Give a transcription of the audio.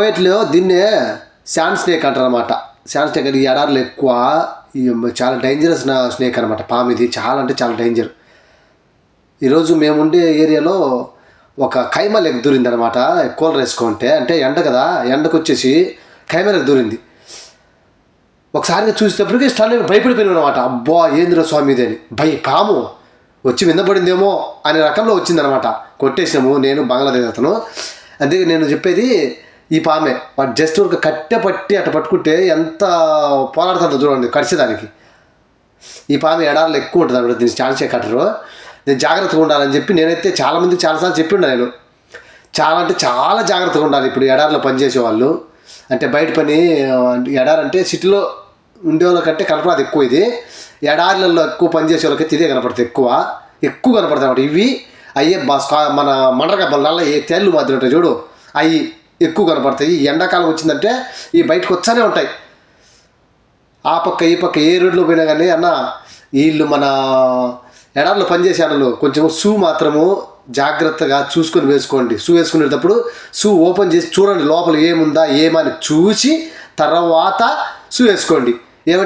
పోయేట్లో దీన్నే sand snake అంటారు అనమాట శాండ్ స్నేక్ అంటే ఈ ఎడార్లు ఎక్కువ చాలా డేంజరస్ స్నేక్ అనమాట పాము ఇది చాలా అంటే చాలా డేంజర్ ఈరోజు మేము ఉండే ఏరియాలో ఒక కైమల్ దూరింది అనమాట కూలర్ వేసుకుంటే అంటే. ఎండ కదా ఎండకు వచ్చేసి కైమలకు దూరింది. ఒకసారిగా చూసేటప్పటికి స్టాల్ భయపడిపోయినాను అనమాట అబ్బా ఏందిరా స్వామి ఇది అని. భయ పాము వచ్చి విందపడిందేమో అనే రకంలో వచ్చిందనమాట కొట్టేసినాము నేను బంగ్లాదేశ్ అతను. అందుకే నేను చెప్పేది ఈ పామె వాడు జస్ట్ ఒక కట్టె పట్టి అట్ట పట్టుకుంటే ఎంత పోరాడుతుందో చూడండి కరిచేదానికి ఈ పామె ఎడారులు ఎక్కువ ఉంటుంది అప్పుడు దీన్ని ఛాన్స్ కట్టరు నేను జాగ్రత్తగా ఉండాలని చెప్పి నేనైతే చాలామంది చాలాసార్లు చెప్పిండు నేను. చాలా అంటే చాలా జాగ్రత్తగా ఉండాలి ఇప్పుడు ఎడారిలో పనిచేసే వాళ్ళు. అంటే బయట పని ఎడారంటే సిటీలో ఉండే వాళ్ళకంటే కనపడదు ఎక్కువ ఇది. ఎడార్లలో ఎక్కువ పనిచేసే వాళ్ళకైతే ఇదే కనపడుతుంది ఎక్కువ. ఎక్కువ కనపడతాయి అన్నమాట ఇవి. అయ్యే మన మండరగబ్బల నల్ల ఏ తేళ్ళు మాదిరి ఉంటాయి చూడు. అవి ఎక్కువ కనపడతాయి. ఈ ఎండాకాలం వచ్చిందంటే ఈ బయటకు వచ్చానే ఉంటాయి. ఆ పక్క ఈ పక్క ఏ రోడ్లో పోయినా కానీ అన్న వీళ్ళు మన ఎడార్లో పనిచేసే అన్నలు కొంచెం షూ మాత్రము జాగ్రత్తగా చూసుకొని వేసుకోండి. షూ వేసుకునేటప్పుడు షూ ఓపెన్ చేసి చూడండి లోపల ఏముందా ఏమని చూసి తర్వాత షూ వేసుకోండి. ఏమంటే